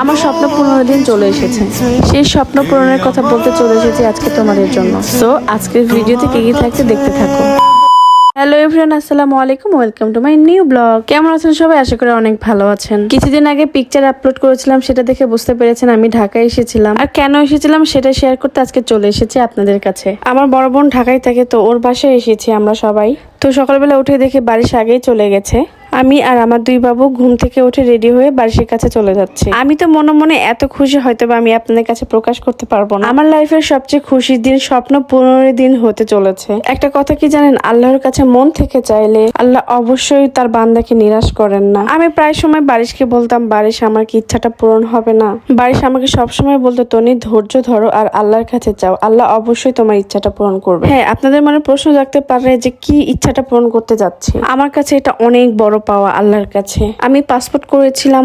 আমার স্বপ্ন পনেরো দিন চলে এসেছে। সেই স্বপ্ন পূরণের কথা বলতে চলে এসেছি আজকে তোমাদের জন্য। সো আজকের ভিডিওতে কি কি থাকছে দেখতে থাকো। হ্যালো এভরিওয়ান আসসালামু আলাইকুম welcome to my new blog কেমন আছেন সবাই? আশা করি অনেক ভালো আছেন। কিছুদিন আগে পিকচার আপলোড করেছিলাম, সেটা দেখে বুঝতে পেরেছেন আমি ঢাকায় এসেছিলাম। আর কেন এসেছিলাম সেটা শেয়ার করতে আজকে চলে এসেছি আপনাদের কাছে। আমার বড় বোন ঢাকায় থাকে, তো ওর বাসায় এসেছি আমরা সবাই। তো সকালবেলা উঠে দেখে বাড়ির আগেই চলে গেছে। আমি আর আমার দুই বাবু ঘুম থেকে উঠে রেডি হয়ে বাড়ির কাছে চলে যাচ্ছি। আমি তো মনে মনে এত খুশি হয়তো বা আমি আপনাদের কাছে প্রকাশ করতে পারব না। আমার লাইফের সবচেয়ে খুশির দিন স্বপ্ন পনেরো দিন হতে চলেছে। একটা কথা কি জানেন? আল্লাহর কাছে মন থেকে চাইলে আল্লাহ অবশ্যই তার বান্দাকে নিরাশ করেন না। আমি প্রায় সময় বারিশকে বলতাম বারিশ আমার কি ইচ্ছাটা পূরণ হবে না। বারিশ আমাকে সবসময় বলতো তনি ধৈর্য ধরো আর আল্লাহর কাছে চাও আল্লাহ অবশ্যই তোমার ইচ্ছাটা পূরণ করবে। হ্যাঁ আপনাদের মনে প্রশ্ন রাখতে পারে যে কি ইচ্ছাটা পূরণ করতে যাচ্ছি? আমার কাছে এটা অনেক বড় পাওয়া আল্লাহর কাছে। আমি পাসপোর্ট করেছিলাম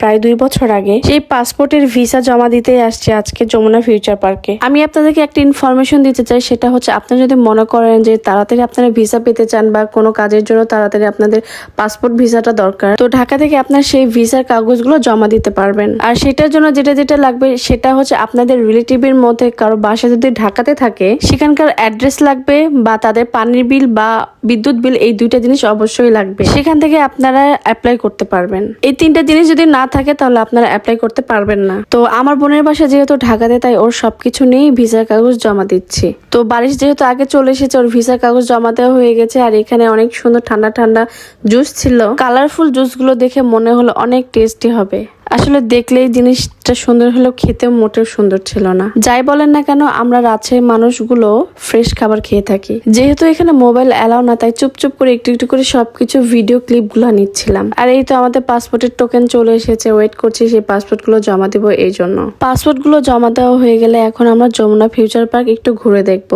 প্রায় দুই বছর আগে। সেই পাসপোর্টের ভিসা জমা দিতে আসছে আজকে যমুনা ফিউচার পার্কে আমি আপনাদেরকে একটা ইনফরমেশন দিতে চাই, সেটা হচ্ছে আপনারা যদি মনে করেন যে তাড়াতাড়ি আপনারা ভিসা পেতে চান বা কোনো কাজের জন্য তাড়াতাড়ি আপনাদের পাসপোর্ট ভিসাটা দরকার, তো ঢাকা থেকে আপনার সেই ভিসার কাগজগুলো জমা দিতে পারবেন। আর সেটার জন্য যেটা যেটা লাগবে, সেটা হচ্ছে আপনাদের রিলেটিভের মধ্যে, কারও বাসা যদি ঢাকাতে থাকে, সেখানকার অ্যাড্রেস লাগবে বা তাদের পানির বিল বা বিদ্যুৎ বিল এই দুইটা জিনিস অবশ্যই লাগবে। সেখান থেকে আপনারা অ্যাপ্লাই করতে পারবেন। এই তিনটা জিনিস যদি না থাকে, তাহলে আপনারা অ্যাপ্লাই করতে পারবেন না। তো আমার বোনের বাসা যেহেতু ঢাকাতে, তাই ওর সবকিছু নিয়েই ভিসার কাগজ জমা দিচ্ছি। তো বারিশ যেহেতু আগে চলে এসেছে, ওর ভিসার কাগজ জমা দেওয়া হয়ে গেছে, আর এখানে অনেক সুন্দর ঠান্ডা ঠান্ডা জুস ছিল। কালারফুল জুসগুলো দেখে মনে হলো অনেক টেস্টি হবে। আসলে দেখলেই জিনিসটা সুন্দর হলেও খেতেও মোটেও সুন্দর ছিল না। যাই বলেন না কেন, আমরা রাজশাহীর মানুষগুলো ফ্রেশ খাবার খেয়ে থাকি। যেহেতু এখানে মোবাইল অ্যালাউ না, তাই চুপচুপ করে একটু একটু করে সবকিছু ভিডিও ক্লিপগুলো নিচ্ছিলাম। আর এই তো আমাদের পাসপোর্টের টোকেন চলে এসেছে ওয়েট করছি সেই পাসপোর্টগুলো জমা দিব এই জন্য। পাসপোর্টগুলো জমা দেওয়া হয়ে গেলে এখন আমরা যমুনা ফিউচার পার্ক একটু ঘুরে দেখব।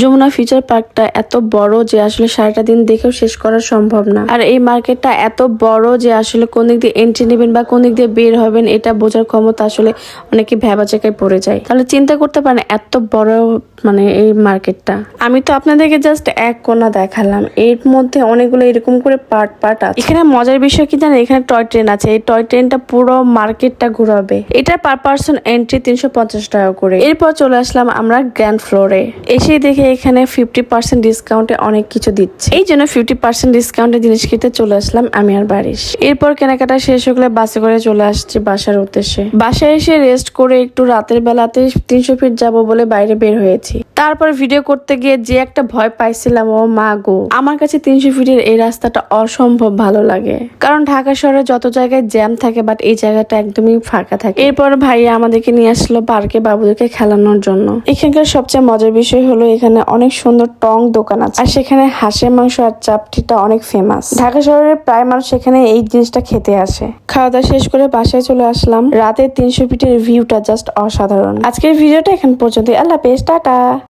যমুনা ফিউচার পার্কটা এত বড় যে আসলে সারাটা দিন দেখেও শেষ করা সম্ভব না। আর এই মার্কেটটা এত বড় যে আসলে কোন দিক দিয়ে এন্ট্রি নেবেন বা কোন দিক দিয়ে বের হবেন, এটা বোঝার ক্ষমতা আসলে অনেকে ভেবা জায়গায় পড়ে যায়। তাহলে চিন্তা করতে পারেন এত বড় মানে এই মার্কেটটা। আমি তো আপনাদেরকে জাস্ট এক কোনা দেখালাম। এর মধ্যে অনেকগুলো এরকম করে পার্ট পার্ট আছে। এখানে মজার বিষয় কি জানেন? এখানে টয় ট্রেন আছে। এই টয় ট্রেনটা পুরো মার্কেটটা ঘুরাবে। এটা পার পার্সন এন্ট্রি তিনশো পঞ্চাশ টাকা করে। এরপর চলে আসলাম আমরা গ্র্যান্ড ফ্লোরে এসেই দেখে এখানে ফিফটি পার্সেন্ট ডিসকাউন্টে অনেক কিছু দিচ্ছে। এই জন্য ফিফটি পার্সেন্ট ডিসকাউন্টে জিনিস কিনতে চলে আসলাম আমি আর বারিশ। এরপর কেনাকাটা শেষ গেলে বাসে করে চলে আসছি বাসার উদ্দেশ্যে। বাসায় এসে রেস্ট করে একটু রাতের বেলাতে তিনশো ফিট যাব বলে বাইরে বের হয়েছি। তারপর ভিডিও করতে গিয়ে যে একটা ভয় পাইছিলাম, ও মা গো। আমার কাছে তিনশো ফিটের এই রাস্তাটা অসম্ভব ভালো লাগে। কারণ ঢাকা শহরে যত জায়গায় জ্যাম থাকে বাট এই জায়গাটা একদমই ফাঁকা থাকে। এরপর ভাইয়া আমাদেরকে নিয়ে আসলো পার্কে বাবুদেরকে খেলানোর জন্য। এখানকার সবচেয়ে মজার বিষয় হলো এখানে অনেক সুন্দর টং দোকান আছে। আর সেখানে হাঁসের মাংস আর চাপটিটা অনেক ফেমাস ঢাকা শহরের প্রায় মানুষ সেখানে এই জিনিসটা খেতে আসে। খাওয়া দাওয়া শেষ করে বাসায় চলে আসলাম। রাতের তিনশো ফিটের ভিউটা জাস্ট অসাধারণ। আজকের ভিডিওটা এখন পর্যন্ত আল্লাহ পেস টাটা।